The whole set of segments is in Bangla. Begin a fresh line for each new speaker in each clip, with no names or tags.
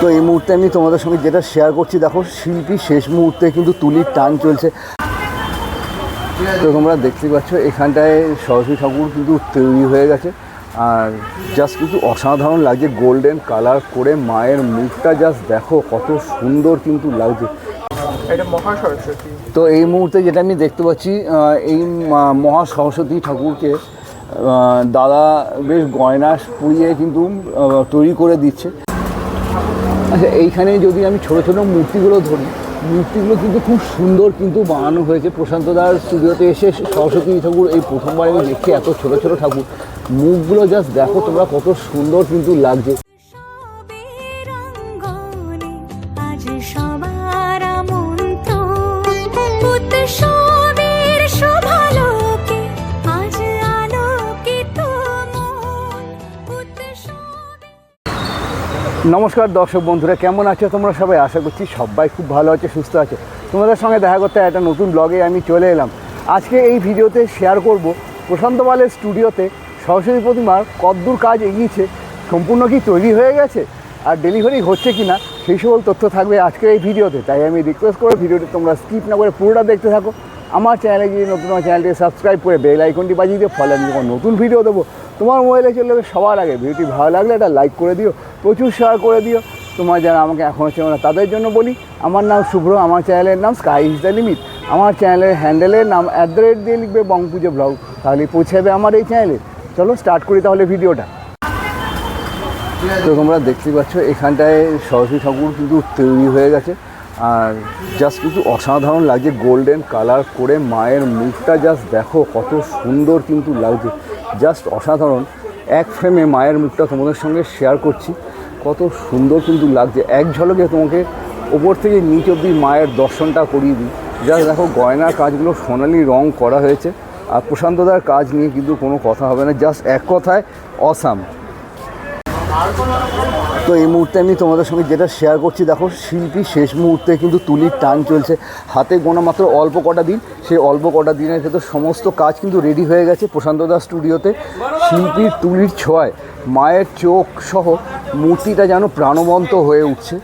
তো এই মুহূর্তে আমি তোমাদের সঙ্গে যেটা শেয়ার করছি দেখো শিল্পী শেষ মুহূর্তে কিন্তু তুলির টান চলছে। তো তোমরা দেখতে পাচ্ছ এখানটায় সরস্বতী ঠাকুর কিন্তু তৈরি হয়ে গেছে। আর জাস্ট কিন্তু অসাধারণ লাগছে গোল্ডেন কালার করে মায়ের মুখটা জাস্ট দেখো কত সুন্দর কিন্তু লাগছে। তো এই মুহূর্তে যেটা আমি দেখতে পাচ্ছি এই মহা সরস্বতী ঠাকুরকে দাদা বেশ গয়না পুড়িয়ে কিন্তু তৈরি করে দিচ্ছে। আচ্ছা এইখানে যদি আমি ছোট ছোট মূর্তিগুলো ধরি, মূর্তিগুলো কিন্তু খুব সুন্দর কিন্তু বানানো হয়েছে। প্রশান্ত দার স্টুডিওতে এসে সরস্বতী ঠাকুর এই প্রথমবার আমি দেখছি এত ছোট ছোট ঠাকুর। মুখগুলো জাস্ট দেখো তোমরা কত সুন্দর কিন্তু লাগছে। নমস্কার দর্শক বন্ধুরা, কেমন আছো তোমরা সবাই? আশা করছি সবাই খুব ভালো আছে, সুস্থ আছে। তোমাদের সঙ্গে দেখা করতে একটা নতুন ব্লগে আমি চলে এলাম। আজকে এই ভিডিওতে শেয়ার করব প্রশান্ত পালের স্টুডিওতে সরস্বতী প্রতিমার কদ্দূর কাজ এগিয়েছে, সম্পূর্ণ কি তৈরি হয়ে গেছে আর ডেলিভারি হচ্ছে কি না সেই সকল তথ্য থাকবে আজকের এই ভিডিওতে তাই আমি রিকোয়েস্ট করে ভিডিওটি তোমরা স্কিপ না করে পুরোটা দেখতে থাকো। আমার চ্যানেলে যদি নতুন আমার চ্যানেলটি সাবস্ক্রাইব করে বেল আইকনটি বাজিয়ে দিও ফলে আমি যখন নতুন ভিডিও দেবো। তোমার মোবাইলে চলে যাবে সবার আগে ভিডিওটি ভালো লাগলে একটা লাইক করে দিও, প্রচুর শেয়ার করে দিও। তোমার যারা আমাকে এখনও চেনো না তাদের জন্য বলি, আমার নাম শুভ্র, আমার চ্যানেলের নাম স্কাই ইজ দ্য লিমিট আমার চ্যানেলের হ্যান্ডেলের নাম অ্যাট দ্য রেট দিয়ে লিখবে বং পুজো ব্লগ তাহলে পৌঁছাবে আমার এই চ্যানেলে চলো স্টার্ট করি তাহলে ভিডিওটা তো তোমরা দেখতে পাচ্ছ, এখানটায় সরস্বতী ঠাকুর কিন্তু তৈরি হয়ে গেছে। আর জাস্ট কিন্তু অসাধারণ লাগছে গোল্ডেন কালার করে মায়ের মুখটা জাস্ট দেখো, কত সুন্দর কিন্তু লাগছে। জাস্ট অসাধারণ। এক ফ্রেমে মায়ের মুখটা তোমাদের সঙ্গে শেয়ার করছি, কত সুন্দর কিন্তু লাগছে। এক ঝলকে তোমাকে ওপর থেকে নিচ অব্দি মায়ের দর্শনটা করিয়ে দিই। জাস্ট দেখো, গয়নার কাজগুলো সোনালি রং করা হয়েছে, আর প্রশান্তদার কাজ নিয়ে কিন্তু কোনো কথা হবে না জাস্ট এক কথায় অসাম তো এই মুহূর্তে আমি তোমাদের সঙ্গে যেটা শেয়ার করছি, দেখো শিল্পী শেষ মুহূর্তে কিন্তু তুলির টান চলছে। হাতে গোনা মাত্র অল্প কটা দিন, সেই অল্প কটা দিনের ক্ষেত্রে সমস্ত কাজ কিন্তু রেডি হয়ে গেছে প্রশান্ত দাস স্টুডিওতে শিল্পীর তুলির ছোঁয়ায়, মায়ের চোখ সহ মূর্তিটা যেন প্রাণবন্ত হয়ে উঠছে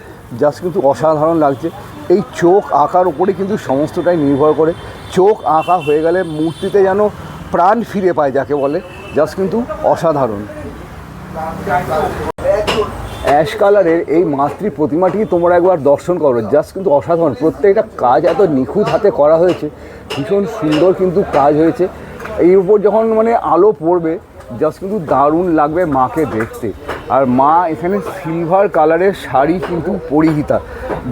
জাস্ট কিন্তু অসাধারণ লাগছে। এই চোখ আঁকার উপরে কিন্তু সমস্তটাই নির্ভর করে। চোখ আঁকা হয়ে গেলে মূর্তিতে যেন প্রাণ ফিরে পায়, যাকে বলে জাস্ট কিন্তু অসাধারণ। অ্যাশ কালারের এই মাতৃ প্রতিমাটি তোমরা একবার দর্শন করো। জাস্ট কিন্তু অসাধারণ। প্রত্যেকটা কাজ এত নিখুঁত হাতে করা হয়েছে। ভীষণ সুন্দর কিন্তু কাজ হয়েছে। এই উপর যখন মানে আলো পড়বে, জাস্ট কিন্তু দারুণ লাগবে মাকে দেখতে। আর মা এখানে সিলভার কালারের শাড়ি কিন্তু পরিহিতা।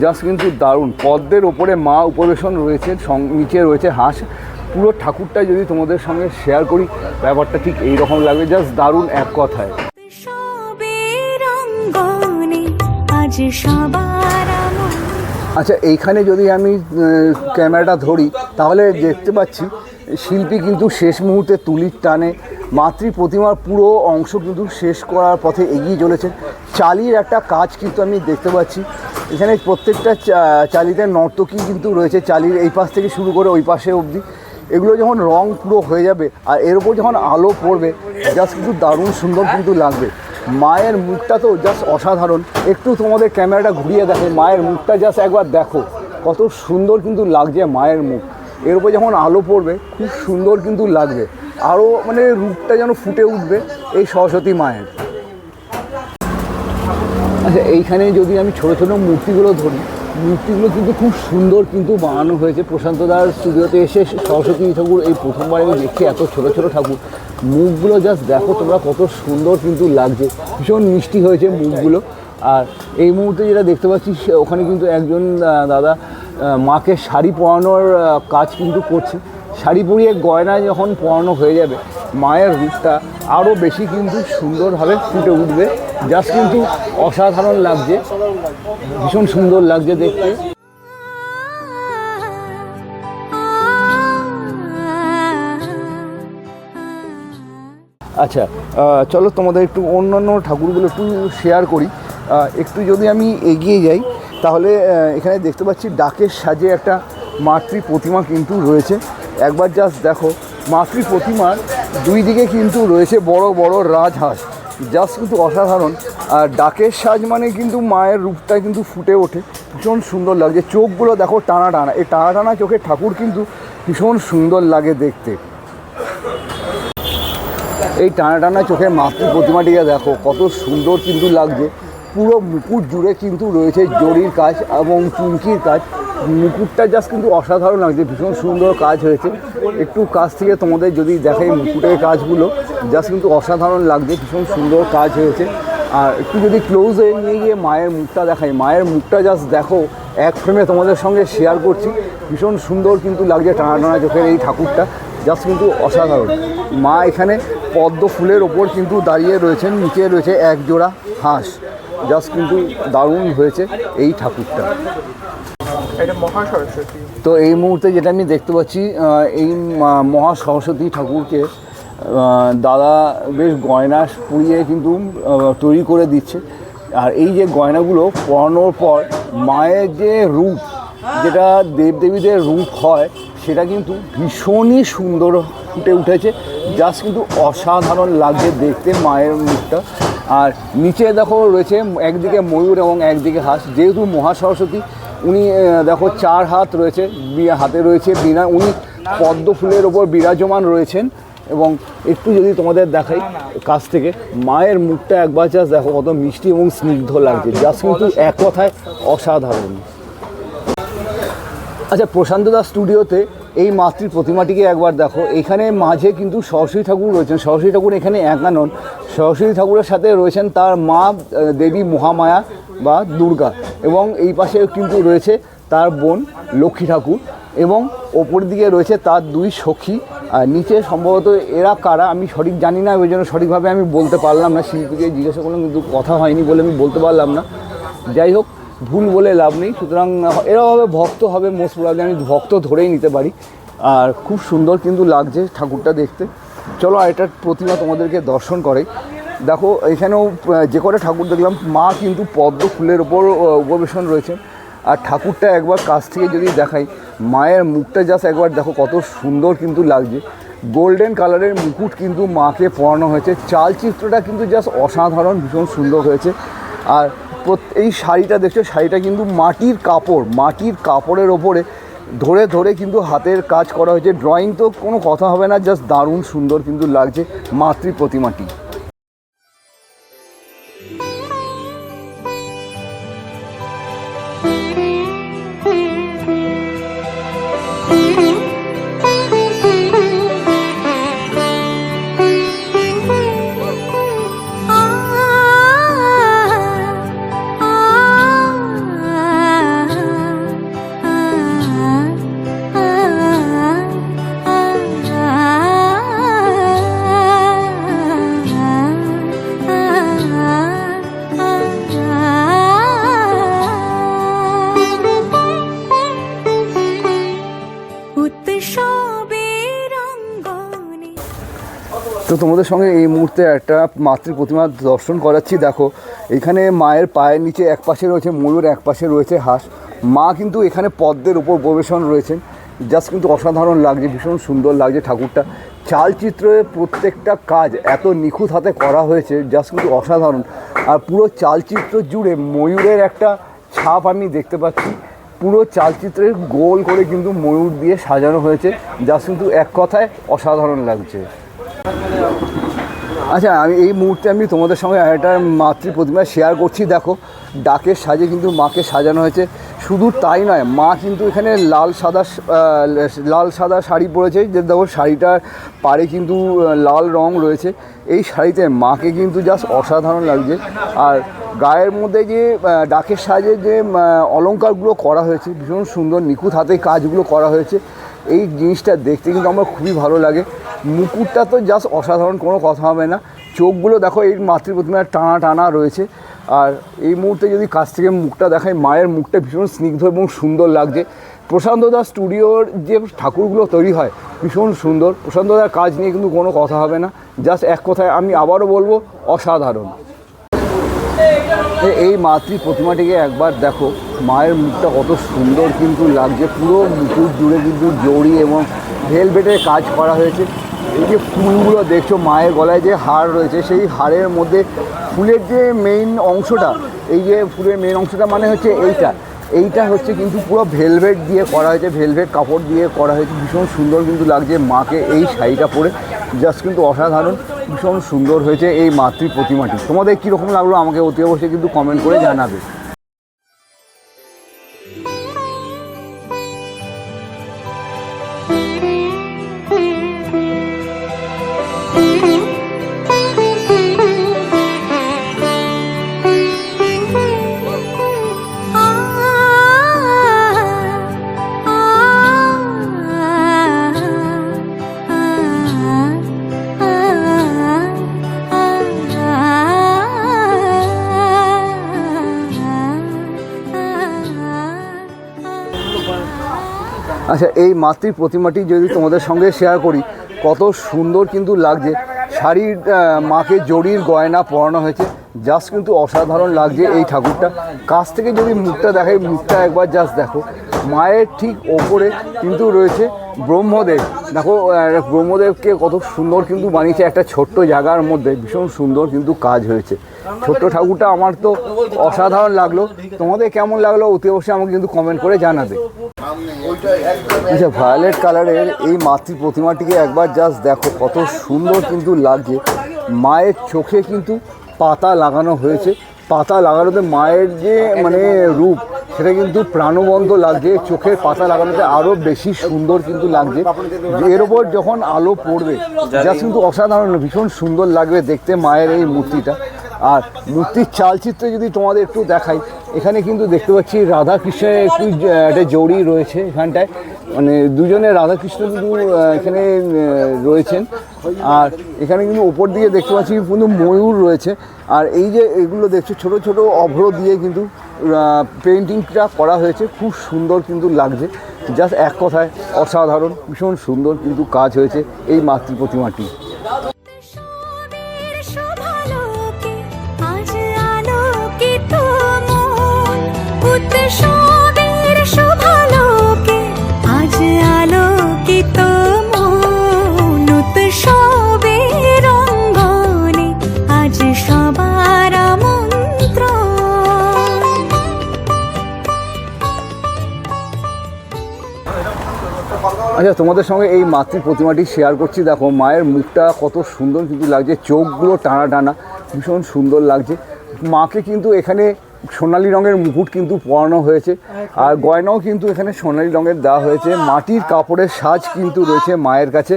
জাস্ট কিন্তু দারুণ। পদ্মের ওপরে মা উপবেশন রয়েছে নিচে রয়েছে হাঁস। পুরো ঠাকুরটা যদি তোমাদের সঙ্গে শেয়ার করি, ব্যাপারটা ঠিক এই রকম লাগবে। জাস্ট দারুণ এক কথায়। আচ্ছা এইখানে যদি আমি ক্যামেরাটা ধরি, তাহলে দেখতে পাচ্ছি, শিল্পী কিন্তু শেষ মুহূর্তে তুলির টানে, মাতৃ প্রতিমার পুরো অংশ কিন্তু শেষ করার পথে এগিয়ে চলেছে। চালির একটা কাজ কিন্তু আমি দেখতে পাচ্ছি, এখানে প্রত্যেকটা চালিতে নর্তকী কিন্তু রয়েছে, চালির এই পাশ থেকে শুরু করে ওই পাশে অবধি। এগুলো যখন রং পুরো হয়ে যাবে, আর এর উপর যখন আলো পড়বে জাস্ট কিন্তু দারুণ সুন্দর কিন্তু লাগবে। মায়ের মুখটা তো জাস্ট অসাধারণ। একটু তোমাদের ক্যামেরাটা ঘুরিয়ে দেখো, মায়ের মুখটা জাস্ট একবার দেখো। কত সুন্দর কিন্তু লাগছে মায়ের মুখ। এর উপর যখন আলো পড়বে, খুব সুন্দর কিন্তু লাগবে। আরও মানে রূপটা যেন ফুটে উঠবে এই সরস্বতী মায়ের। আচ্ছা এইখানে যদি আমি ছোটো ছোটো মূর্তিগুলো ধরি মূর্তিগুলো কিন্তু খুব সুন্দর কিন্তু বানানো হয়েছে। প্রশান্ত দার স্টুডিওতে এসে সরস্বতী ঠাকুর এই প্রথমবার আমি দেখছি এত ছোটো ছোটো ঠাকুর। মুখগুলো জাস্ট দেখো তোমরা কত সুন্দর কিন্তু লাগছে। ভীষণ মিষ্টি হয়েছে মুখগুলো। আর এই মুহূর্তে যেটা দেখতে পাচ্ছি ওখানে কিন্তু একজন দাদা মাকে শাড়ি পরানোর কাজ কিন্তু করছে। শাড়ি পরিয়ে গয়না যখন পরানো হয়ে যাবে মায়ের রূপটা আরও বেশি কিন্তু সুন্দরভাবে ফুটে উঠবে। জাস্ট কিন্তু অসাধারণ লাগছে। ভীষণ সুন্দর লাগছে দেখতে। আচ্ছা চলো তোমাদের একটু অন্যান্য ঠাকুরগুলো একটু শেয়ার করি। একটু যদি আমি এগিয়ে যাই, তাহলে এখানে দেখতে পাচ্ছি ডাকের সাজে একটা মাতৃ প্রতিমা কিন্তু রয়েছে। একবার জাস্ট দেখো, মাতৃ প্রতিমার দুই দিকে কিন্তু রয়েছে বড় বড় রাজহাঁস। জাস্ট কিন্তু অসাধারণ। আর ডাকের সাজ মানে কিন্তু মায়ের রূপটা কিন্তু ফুটে ওঠে। ভীষণ সুন্দর লাগছে চোখগুলো দেখো টানা টানা। এই টানা টানা চোখের ঠাকুর কিন্তু ভীষণ সুন্দর লাগে দেখতে। এই টানা টানা চোখের মাতৃ প্রতিমাটিকে দেখো, কত সুন্দর কিন্তু লাগছে। পুরো মুকুট জুড়ে কিন্তু রয়েছে জরির কাজ এবং চুমকির কাজ। মুকুটটা জাস্ট কিন্তু অসাধারণ লাগছে, ভীষণ সুন্দর কাজ হয়েছে। একটু কাছ থেকে তোমাদের যদি দেখাই মুকুটের কাজগুলো জাস্ট কিন্তু অসাধারণ লাগছে, ভীষণ সুন্দর কাজ হয়েছে। আর একটু যদি ক্লোজ ক্লোজে নিয়ে গিয়ে মায়ের মুখটা দেখাই, মায়ের মুখটা জাস্ট দেখো, এক ফ্রেমে তোমাদের সঙ্গে শেয়ার করছি। ভীষণ সুন্দর কিন্তু লাগছে টানা টানা চোখের এই ঠাকুরটা জাস্ট কিন্তু অসাধারণ। মা এখানে পদ্ম ফুলের ওপর কিন্তু দাঁড়িয়ে রয়েছেন, নিচে রয়েছে এক জোড়া হাঁস। জাস্ট কিন্তু দারুণ হয়েছে এই ঠাকুরটা। তো এই মুহূর্তে যেটা আমি দেখতে পাচ্ছি এই মহা সরস্বতী ঠাকুরকে দাদা বেশ গয়না পুড়িয়ে কিন্তু তৈরি করে দিচ্ছে। আর এই যে গয়নাগুলো পরানোর পর মায়ের যে রূপ, যেটা দেবদেবীদের রূপ হয়, সেটা কিন্তু ভীষণই সুন্দর ফুটে উঠেছে। জাস্ট কিন্তু অসাধারণ লাগছে দেখতে মায়ের মুখটা আর নিচে দেখো রয়েছে একদিকে ময়ূর এবং একদিকে হাঁস। যেহেতু মহা সরস্বতী উনি দেখো চার হাত রয়েছে হাতে রয়েছে বিনা উনি পদ্ম ফুলের ওপর বিরাজমান রয়েছেন এবং একটু যদি তোমাদের দেখাই কাছ থেকে মায়ের মুখটা একবার জাস্ট দেখো কত মিষ্টি এবং স্নিগ্ধ লাগছে জাস্ট কিন্তু এক কথায় অসাধারণ। আচ্ছা প্রশান্ত দাস স্টুডিওতে এই মাতৃ প্রতিমাটিকে একবার দেখো এখানে মাঝে কিন্তু সরস্বতী ঠাকুর রয়েছেন সরস্বতী ঠাকুর এখানে একা নন সরস্বতী ঠাকুরের সাথে রয়েছেন তার মা দেবী মহামায়া বা দুর্গা এবং এই পাশে কিন্তু রয়েছে তার বোন লক্ষ্মী ঠাকুর এবং ওপর দিকে রয়েছে তার দুই সখী। আর নিচে সম্ভবত এরা কারা আমি সঠিক জানি না, ওই জন্য সঠিকভাবে আমি বলতে পারলাম না। শিল্পীকে জিজ্ঞাসা করলাম, কিন্তু কথা হয়নি বলে আমি বলতে পারলাম না। যাই হোক, ভুল বলে লাভ নেই। সুতরাং এরা হবে ভক্ত, হবে মোস্ট প্রবলি আমি ভক্ত ধরেই নিতে পারি। আর খুব সুন্দর কিন্তু লাগছে ঠাকুরটা দেখতে। চলো আর এটার প্রতিমা তোমাদেরকে দর্শন করে দেখো, এখানেও যে কটা ঠাকুর দেখলাম, মা কিন্তু পদ্ম ফুলের ওপর উপবেশন রয়েছে আর ঠাকুরটা একবার কাছ থেকে যদি দেখাই, মায়ের মুখটা জাস্ট একবার দেখো, কত সুন্দর কিন্তু লাগছে। গোল্ডেন কালারের মুকুট কিন্তু মাকে পরানো হয়েছে। চালচিত্রটা কিন্তু জাস্ট অসাধারণ, ভীষণ সুন্দর হয়েছে। আর এই শাড়িটা দেখছ, শাড়িটা কিন্তু মাটির কাপড়, মাটির কাপড়ের ওপরে ধরে ধরে কিন্তু হাতের কাজ করা হয়েছে। ড্রয়িং তো কোনো কথা হবে না জাস্ট দারুণ সুন্দর কিন্তু লাগছে মাতৃ প্রতিমাটি Bye. তোমাদের সঙ্গে এই মুহূর্তে একটা মাতৃ প্রতিমা দর্শন করাচ্ছি। দেখো, এখানে মায়ের পায়ের নিচে এক পাশে রয়েছে ময়ূর, এক পাশে রয়েছে হাঁস। মা কিন্তু এখানে পদ্মের উপর প্রবেশন রয়েছেন। জাস্ট কিন্তু অসাধারণ লাগছে, ভীষণ সুন্দর লাগছে ঠাকুরটা। চালচিত্রের প্রত্যেকটা কাজ এত নিখুঁত হাতে করা হয়েছে, জাস্ট কিন্তু অসাধারণ। আর পুরো চালচিত্র জুড়ে ময়ূরের একটা ছাপ আমি দেখতে পাচ্ছি। পুরো চালচিত্রের গোল করে কিন্তু ময়ূর দিয়ে সাজানো হয়েছে। যা কিন্তু এক কথায় অসাধারণ লাগছে। আচ্ছা আমি এই মুহূর্তে আমি তোমাদের সঙ্গে একটা মাতৃ প্রতিমা শেয়ার করছি। দেখো, ডাকের সাজে কিন্তু মাকে সাজানো হয়েছে। শুধু তাই নয়, মা কিন্তু এখানে লাল সাদা লাল সাদা শাড়ি পরেছে। যে দেখো শাড়িটার পাড়ে কিন্তু লাল রং রয়েছে। এই শাড়িতে মাকে কিন্তু জাস্ট অসাধারণ লাগছে। আর গায়ের মধ্যে যে ডাকের সাজে যে অলঙ্কারগুলো করা হয়েছে, ভীষণ সুন্দর, নিখুঁত হাতে কাজগুলো করা হয়েছে। এই জিনিসটা দেখতে কিন্তু আমার খুবই ভালো লাগে। মুকুটটা তো জাস্ট অসাধারণ, কোনো কথা হবে না। চোখগুলো দেখো, এই মাতৃ প্রতিমার টানা টানা রয়েছে। আর এই মুহূর্তে যদি কাছ থেকে মুখটা দেখায় মায়ের মুখটা ভীষণ স্নিগ্ধ এবং সুন্দর লাগছে। প্রশান্ত দাস স্টুডিওর যে ঠাকুরগুলো তৈরি হয়, ভীষণ সুন্দর। প্রশান্ত দার কাজ নিয়ে কিন্তু কোনো কথা হবে না। জাস্ট এক কথায় আমি আবারও বলব, অসাধারণ। এই মাতৃ প্রতিমাটিকে একবার দেখো, মায়ের মুখটা কত সুন্দর কিন্তু লাগছে। পুরো মুকুট জুড়ে কিন্তু জড়ি এবং ভেলভেটের কাজ করা হয়েছে। এই যে ফুলগুলো দেখছ, মায়ের গলায় যে হার রয়েছে, সেই হারের মধ্যে ফুলের যে মেইন অংশটা, এই যে ফুলের মেইন অংশটা মানে হচ্ছে এইটা। এইটা হচ্ছে কিন্তু পুরো ভেলভেট দিয়ে করা হয়েছে, ভেলভেট কাপড় দিয়ে করা হয়েছে। ভীষণ সুন্দর কিন্তু লাগছে মাকে এই শাড়িটা পরে। জাস্ট কিন্তু অসাধারণ। ভীষণ সুন্দর হয়েছে এই মাতৃ প্রতিমাটি। তোমাদের কীরকম লাগল আমাকে অতি অবশ্যই কিন্তু কমেন্ট করে জানাবে। আচ্ছা এই মাতৃ প্রতিমাটি যদি তোমাদের সঙ্গে শেয়ার করি, কত সুন্দর কিন্তু লাগছে। শাড়ির মাকে জড়ির গয়না পরানো হয়েছে। জাস্ট কিন্তু অসাধারণ লাগছে এই ঠাকুরটা। কাছ থেকে যদি মুখটা দেখাই, মুখটা একবার জাস্ট দেখো। মায়ের ঠিক ওপরে কিন্তু রয়েছে ব্রহ্মদেব। দেখো ব্রহ্মদেবকে কত সুন্দর কিন্তু বানিয়েছে একটা ছোট্ট জায়গার মধ্যে। ভীষণ সুন্দর কিন্তু কাজ হয়েছে। ছোট্ট ঠাকুরটা আমার তো অসাধারণ লাগল। তোমাদের কেমন লাগল অতি অবশ্যই আমাকে কিন্তু কমেন্ট করে জানাবে। আচ্ছা ভায়োলেট কালারের এই মাতৃ প্রতিমাটিকে একবার জাস্ট দেখো, কত সুন্দর কিন্তু লাগছে। মায়ের চোখে কিন্তু পাতা লাগানো হয়েছে। পাতা লাগানোতে মায়ের যে মানে রূপ, সেটা কিন্তু প্রাণবন্ত লাগছে। চোখের পাতা লাগানোতে আরও বেশি সুন্দর কিন্তু লাগছে। এর ওপর যখন আলো পড়বে, যা কিন্তু অসাধারণ, ভীষণ সুন্দর লাগবে দেখতে মায়ের এই মূর্তিটা। আর মূর্তির চালচিত্রে যদি তোমাদের একটু দেখাই এখানে কিন্তু দেখতে পাচ্ছি রাধা কৃষ্ণের একটু একটা জড়ি রয়েছে এখানটায়। মানে দুজনে রাধাকৃষ্ণ কিন্তু এখানে রয়েছেন। আর এখানে কিন্তু ওপর দিকে দেখতে পাচ্ছি কিন্তু ময়ূর রয়েছে। আর এই যে এগুলো দেখছ, ছোট ছোট অভ্র দিয়ে কিন্তু পেন্টিংটা করা হয়েছে। খুব সুন্দর কিন্তু লাগছে। জাস্ট এক কথায়, অসাধারণ, ভীষণ সুন্দর কিন্তু কাজ হয়েছে এই মাতৃ প্রতিমাটি। আচ্ছা তোমাদের সঙ্গে এই মাতৃ প্রতিমাটি শেয়ার করছি। দেখো, মায়ের মুখটা কত সুন্দর কিন্তু লাগছে, চোখগুলো টানা টানা ভীষণ সুন্দর লাগছে। মাকে কিন্তু এখানে সোনালি রঙের মুকুট কিন্তু পরানো হয়েছে। আর গয়নাও কিন্তু এখানে সোনালি রঙের দেওয়া হয়েছে। মাটির কাপড়ের সাজ কিন্তু রয়েছে মায়ের কাছে।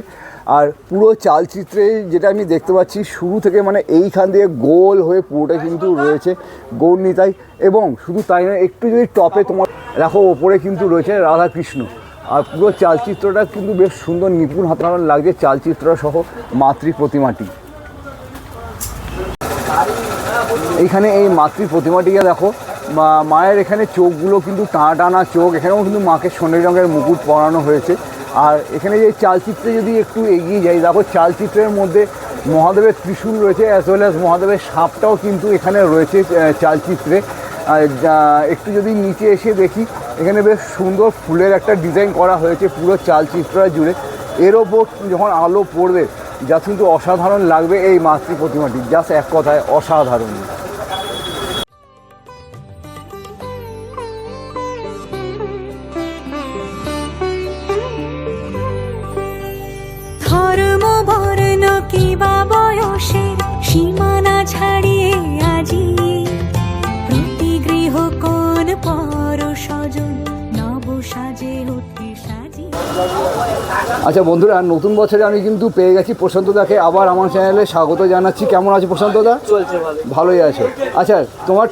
আর পুরো চালচিত্রে যেটা আমি দেখতে পাচ্ছি শুরু থেকে মানে এইখান দিয়ে গোল হয়ে পুরোটা কিন্তু রয়েছে গৌরনীতাই। এবং শুধু তাই নয় একটু যদি টপে তোমার দেখো ওপরে কিন্তু রয়েছে রাধাকৃষ্ণ। আর পুরো চালচিত্রটা কিন্তু বেশ সুন্দর নিপুণ হাতানো লাগছে চালচিত্র সহ মাতৃ প্রতিমাটি। এইখানে এই মাতৃ প্রতিমাটিকে দেখো মায়ের এখানে চোখগুলো কিন্তু টানা টানা চোখ, এখানেও কিন্তু মাকে সোনালি রঙের মুকুট পরানো হয়েছে। আর এখানে যে চালচিত্রে যদি একটু এগিয়ে যাই, দেখো চালচিত্রের মধ্যে মহাদেবের ত্রিশূল রয়েছে অ্যাজ ওয়েল অ্যাজ মহাদেবের সাপটাও কিন্তু এখানে রয়েছে চালচিত্রে। একটু যদি নিচে এসে দেখি, এখানে বেশ সুন্দর ফুলের একটা ডিজাইন করা হয়েছে পুরো চালচিত্রটা জুড়ে। এর ওপর যখন আলো পড়বে, যা কিন্তু অসাধারণ লাগবে এই মাতৃ প্রতিমাটি। জাস্ট এক কথায় অসাধারণ।
বয়সের সীমানা ছাড়িয়ে আজি। প্রতি গৃহ কোন পর স্বজন নব সাজে সাজি।
আচ্ছা বন্ধুরা নতুন বছরে আমি কিন্তু পেয়ে গেছি প্রশান্ত দাকে। আবার আমার চ্যানেলে স্বাগত জানাচ্ছি। কেমন আছে প্রশান্ত দা?
চলছে
ভালোই আছো। আচ্ছা তোমার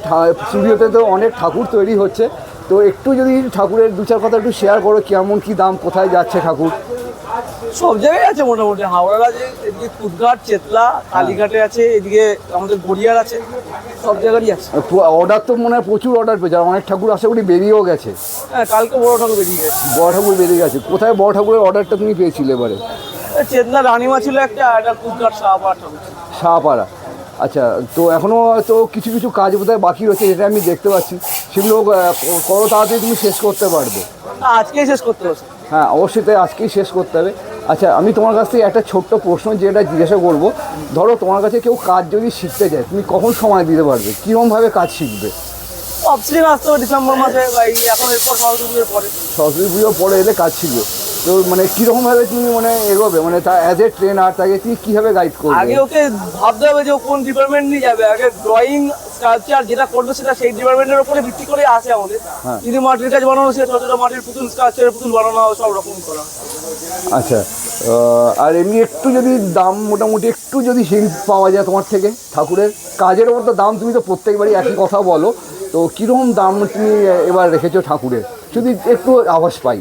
স্টুডিওতে তো অনেক ঠাকুর তৈরি হচ্ছে। তো একটু যদি ঠাকুরের দু চার কথা একটু শেয়ার করো কেমন কি দাম কোথায় যাচ্ছে ঠাকুর?
সব জায়গায় আছে মোটামুটি। হাওড়ার আছে এদিকে কুদঘাট চেতলা কালীঘাটে আছে এদিকে আমাদের গড়িয়ার আছে সব জায়গারই আছে।
অর্ডার তো মনে হয় প্রচুর অর্ডার পেয়েছে আর অনেক ঠাকুর আশা করি বেরিয়েও গেছে।
হ্যাঁ কালকে বড় ঠাকুর বেরিয়ে গেছে।
বড় ঠাকুর বেরিয়ে গেছে। কোথায় বড় ঠাকুরের অর্ডারটা তুমি পেয়েছিলে এবারে?
চেতলা রানিমা ছিল একটা আর একটা কুদঘাট ঠাকুর
শাহপাড়া। আচ্ছা তো এখনও তো কিছু কিছু কাজ বোধহয় বাকি রয়েছে যেটা আমি দেখতে পাচ্ছি। সেগুলো কত তাড়াতাড়ি তুমি শেষ করতে পারবে।
আজকেই শেষ করতে হচ্ছে
হ্যাঁ অবশ্যই তাই আজকেই শেষ করতে হবে। আচ্ছা আমি তোমার কাছ থেকে একটা ছোট্ট প্রশ্ন যেটা জিজ্ঞাসা করব। ধরো তোমার কাছে কেউ কাজ যদি শিখতে চায় তুমি কখন সময় দিতে পারবে? কীরকমভাবে কাজ শিখবে?
আসতে হবে ডিসেম্বর মাসে এখন এরপর সরস্বতী পুজোর পরে।
সরস্বতী পুজোর পরে এলে কাজ শিখবে। তো মানে কীরকমভাবে তুমি মানে এগোবে? মানে তা অ্যাজ এ ট্রেনার তাকে তুমি কীভাবে গাইড করবে?
আগে ওকে ভাবতে হবে যে কোন ডিপার্টমেন্ট নিয়ে যাবে। আগে ড্রয়িং স্কাল্পচার যেটা করবে সেটা সেই ডিপার্টমেন্টের উপরে ভিত্তি করে আসে আমাদের।
হ্যাঁ।
যদি মাটির কাজ বানানো সে ছোট ছোট মাটির পুতুল স্কাল্পচারের পুতুল বানানো সব রকম করা।
আচ্ছা আর এমনি একটু যদি দাম মোটামুটি একটু যদি হিন্ট পাওয়া যায় তোমার থেকে ঠাকুরের কাজের ওপর তো দাম তুমি তো প্রত্যেকবারই একই কথা বলো তো কীরকম দাম তুমি এবার রেখেছো ঠাকুরের? যদি একটু আভাস পাই।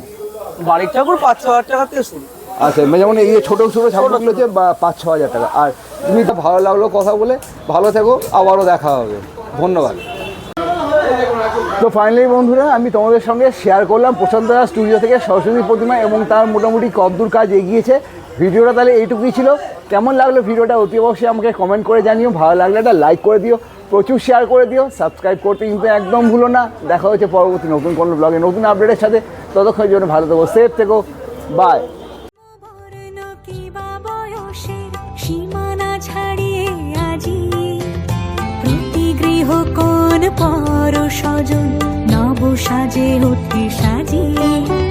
বাড়ির ঠাকুর পাঁচ ছ হাজার টাকা থেকে শুরু।
আচ্ছা মানে যেমন এই ছোটো ছোটো ঠাকুরগুলো হচ্ছে বা পাঁচ ছ হাজার টাকা। আর তুমি তো ভালো লাগল কথা বলে, ভালো থেকো, আবারও দেখা হবে। ধন্যবাদ। তো ফাইনালি বন্ধুরা, আমি তোমাদের সঙ্গে শেয়ার করলাম প্রশান্ত দাস স্টুডিও থেকে সরস্বতী প্রতিমা এবং তার মোটামুটি কদ্দূর কাজ এগিয়েছে। ভিডিওটা তাহলে এইটুকুই ছিল। কেমন লাগল ভিডিওটা অতি অবশ্যই আমাকে কমেন্ট করে জানিও। ভালো লাগলে একটা লাইক করে দিও। প্রচুর শেয়ার করে দিও। সাবস্ক্রাইব করতে কিন্তু একদম ভুলো না। দেখা হচ্ছে পরবর্তী নতুন কোনো ব্লগে নতুন আপডেটের সাথে। ততক্ষণের জন্য ভালো থেকো সেফ থেকো। বাই
স্বজন নব সাজে ওঠে সাজিয়ে